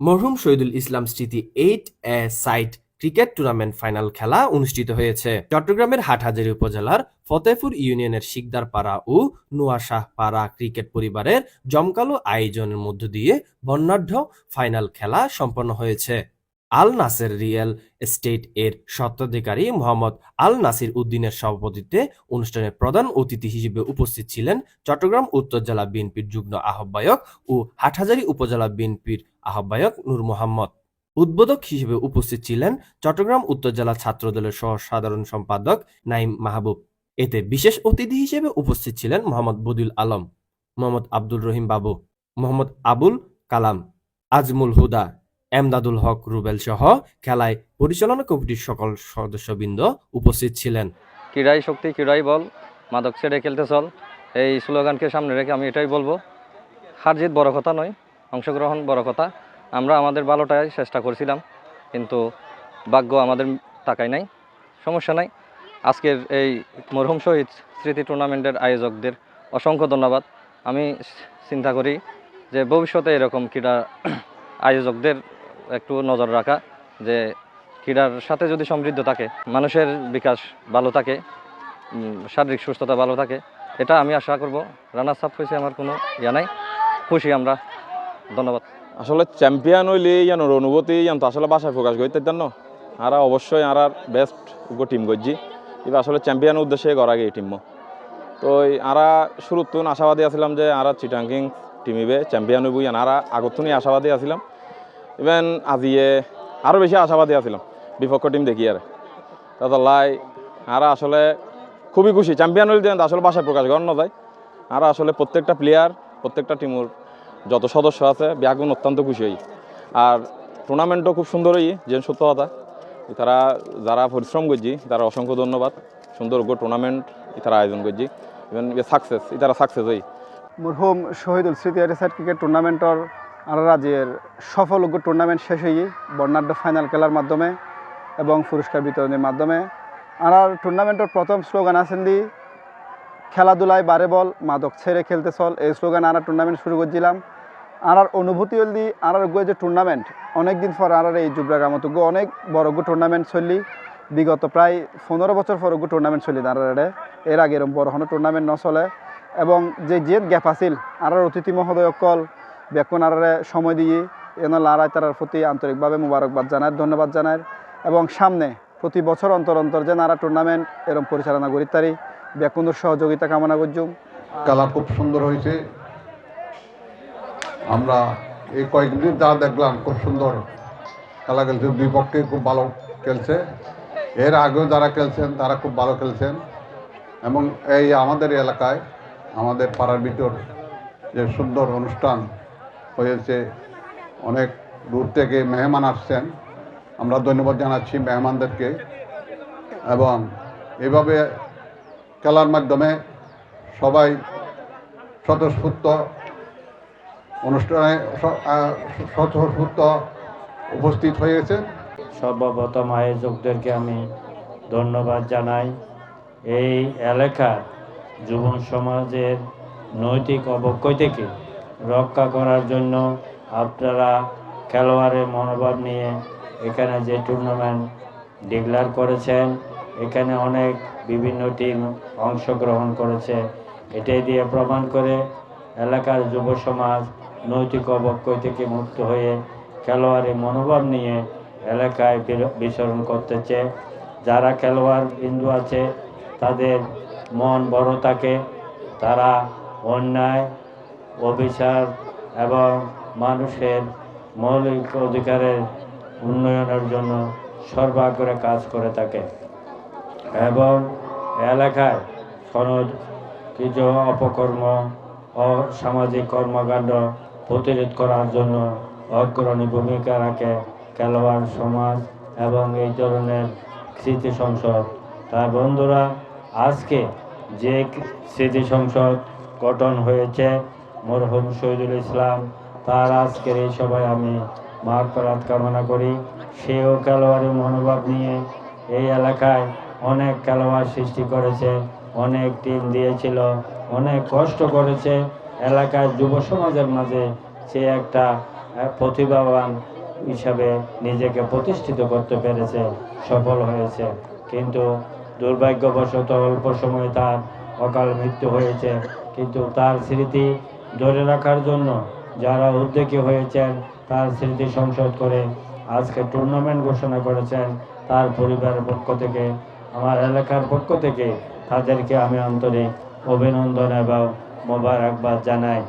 মরহুম শহীদুল ইসলাম স্মৃতি eight a side cricket tournament final খেলা অনুষ্ঠিত হয়েছে। চট্টগ্রামের হাটহাজারী উপজেলার ফতেপুর ইউনিয়নের শিকদার পাড়া ও নোয়াশাহপাড়া ক্রিকেট পরিবারের জমকালো আয়োজনের মধ্য দিয়ে বর্ণাঢ্য ফাইনাল খেলা সম্পন্ন হয়েছে। আল নাসের রিয়েল এস্টেট এর স্বত্বাধিকারী মোহাম্মদ আল নাসির উদ্দিনের সভাপতিত্বে অনুষ্ঠানের প্রধান অতিথি হিসেবে উপস্থিত ছিলেন চট্টগ্রাম উত্তর জেলা বিএনপির যুগ্ম আহ্বায়ক ও হাটহাজারী উপজেলা বিএনপির আহ্বায়ক নূর মোহাম্মদ। উদ্বোধক হিসেবে উপস্থিত ছিলেন চট্টগ্রাম উত্তর জেলা ছাত্রদলের সহ সাধারণ সম্পাদক নাইম মাহবুব। এতে বিশেষ অতিথি হিসেবে উপস্থিত ছিলেন মোহাম্মদ বদুল আলম, মোহাম্মদ আব্দুল রহিম বাবু, মোহাম্মদ আবুল কালাম, আজমুল হুদা এমদাদুল হক, রুবেল সহ খেলায় পরিচালনা কমিটির সকল সদস্যবৃন্দ উপস্থিত ছিলেন। ক্রীড়াই শক্তি ক্রীড়াই বল, মাদক ছেড়ে খেলতে চল। এই স্লোগানকে সামনে রেখে আমি এটাই বলব। হার জিত বড় কথা নয়, অংশগ্রহণ বড় কথা। আমরা আমাদের ভালোটাই চেষ্টা করছিলাম, কিন্তু ভাগ্য আমাদের টাকায় নাই, সমস্যা নাই। আজকের এই মরহুম শহীদ স্মৃতি টুর্নামেন্টের আয়োজকদের অসংখ্য ধন্যবাদ। আমি চিন্তা করি যে ভবিষ্যতে এরকম ক্রীড়া আয়োজকদের একটু নজর রাখা যে ক্রীড়ার সাথে যদি সমৃদ্ধ থাকে, মানুষের বিকাশ ভালো থাকে শারীরিক সুস্থতা ভালো থাকে, এটা আমি আশা করব। রানার সাপ হয়েছে আমার কোনো ইয়া নাই। খুশি আমরা। ধন্যবাদ। আসলে চ্যাম্পিয়ন হইলে ইয়ানোর অনুভূতি, ইয়ান তো আসলে বাসায় প্রকাশ করতে দেন না আর অবশ্যই আর আর বেস্ট গো টিম করছি। এবার আসলে চ্যাম্পিয়ন উদ্দেশ্যে করা এই টিম তো আরা শুরুত তুন আশাবাদী আছিলাম যে আর চিটাঙ্কিং টিম ইবে চ্যাম্পিয়ন হইব, ইয়ান আর তুনি আশাবাদী আছিলাম। ইভেন আজিয়ে আরও বেশি আশাবাদী আছিলাম, বিপক্ষ টিম দেখি আর। তাতে লাই আর আসলে খুবই খুশি। চ্যাম্পিয়ন হইলে আসলে বাসায় প্রকাশ করানো যায় আর আসলে প্রত্যেকটা প্লেয়ার প্রত্যেকটা টিমের যত সদস্য আছে, ব্যাগুন অত্যন্ত খুশি হই। আর টুর্নামেন্টও খুব সুন্দর হই, যে সত্য কথা। তারা যারা পরিশ্রম করছি, তারা অসংখ্য ধন্যবাদ। সুন্দর গো টুর্নামেন্ট তারা আয়োজন করছি। ইভেন সাকসেস তারা সাকসেস হই। মরহুম শহীদুল স্মৃতি ক্রিকেট টুর্নামেন্টর রাজ্যের সফল টুর্নামেন্ট শেষ হয়ে বর্ণাঢ্য ফাইনাল খেলার মাধ্যমে এবং পুরস্কার বিতরণের মাধ্যমে আর আর টুর্নামেন্টের প্রথম স্লোগান আছেন দি, খেলাধুলায় বারে বল, মাদক ছেড়ে খেলতে চল। এই স্লোগান আর টুর্নামেন্ট শুরু করছিলাম। আর অনুভূতি হল দি আর আর যে টুর্নামেন্ট অনেক দিন পর আর এই এই জুবরাগামত অনেক বড় গো টুর্নামেন্ট চললি। বিগত প্রায় পনেরো বছর পর গো টুর্নামেন্ট চলি তার এর আগে এরকম বড় কোনো টুর্নামেন্ট নচলে। এবং যে জেদ গ্যাপ আছিল আর আর অতিথি মহোদয় অকল বেকুন আরারে সময় দিয়ে এন লারায় তার প্রতি আন্তরিকভাবে মুবারকবাদ জানায়, ধন্যবাদ জানায় এবং সামনে প্রতি বছর অন্তর অন্তর যে নারা টুর্নামেন্ট এরকম পরিচালনা করি তারি। বেকুন্দর সহযোগিতা কামনা করছুম। খেলা খুব সুন্দর হয়েছে। আমরা এই কয়েকদিন যা দেখলাম, খুব সুন্দর খেলা খেলছে। দুই পক্ষে খুব ভালো খেলছে। এর আগেও যারা খেলছেন, তারা খুব ভালো খেলছেন। এবং এই আমাদের এলাকায়, আমাদের পাড়ার ভিতর যে সুন্দর অনুষ্ঠান হয়েছে। অনেক দূর থেকে মেহমান আসছেন। আমরা ধন্যবাদ জানাচ্ছি মেহমানদেরকে। এবং এভাবে খেলার মাধ্যমে সবাই স্বতঃস্ফূর্ত অনুষ্ঠানে স্বতঃস্ফূর্ত উপস্থিত হয়েছে। সর্বপ্রথম আয়োজকদেরকে আমি ধন্যবাদ জানাই। এই এলাকার যুব সমাজের নৈতিক অবক্ষয় থেকে রক্ষা করার জন্য আপনারা খেলোয়াড়ের মনোভাব নিয়ে এখানে যে টুর্নামেন্ট ডিক্লেয়ার করেছেন, এখানে অনেক বিভিন্ন টিম অংশগ্রহণ করেছে। এটাই দিয়ে প্রমাণ করে এলাকার যুব সমাজ নৈতিক অবক্ষয় থেকে মুক্ত হয়ে খেলোয়াড়ের মনোভাব নিয়ে এলাকায় বিচরণ করতেছে। যারা খেলোয়াড় বিন্দু আছে, তাদের মন বড় থাকে, তারা অন্যায় অবিচার এবং মানুষের মৌলিক অধিকারের উন্নয়নের জন্য সর্বাগ্রে কাজ করে থাকে এবং এলাকায় সনদ কিছু অপকর্ম ও সামাজিক কর্মকাণ্ড প্রতিরোধ করার জন্য অগ্রণী ভূমিকা রাখে খেলোয়াড় সমাজ এবং এই ধরনের স্মৃতি সংসদ। তাই বন্ধুরা, আজকে যে স্মৃতি সংসদ গঠন হয়েছে মরহুম শহীদুল ইসলাম, তার আজকের এই সবাই আমি মার্করাত কামনা করি। সেও খেলোয়াড়ি মনোভাব নিয়ে এই এলাকায় অনেক খেলোয়াড় সৃষ্টি করেছে, অনেক টিম দিয়েছিল, অনেক কষ্ট করেছে। এলাকার যুব সমাজের মাঝে সে একটা প্রতিভাবান হিসাবে নিজেকে প্রতিষ্ঠিত করতে পেরেছে, সফল হয়েছে। কিন্তু দুর্ভাগ্যবশত অল্প সময় তার অকাল মৃত্যু হয়েছে, কিন্তু তার স্মৃতি ধরে রাখার জন্য যারা উদ্যোগী হয়েছেন, তার স্মৃতি সংসদ করে আজকে টুর্নামেন্ট ঘোষণা করেছেন, তার পরিবারের পক্ষ থেকে, আমার এলাকার পক্ষ থেকে তাদেরকে আমি অন্তরে অভিনন্দন এবং মোবারকবাদ জানাই।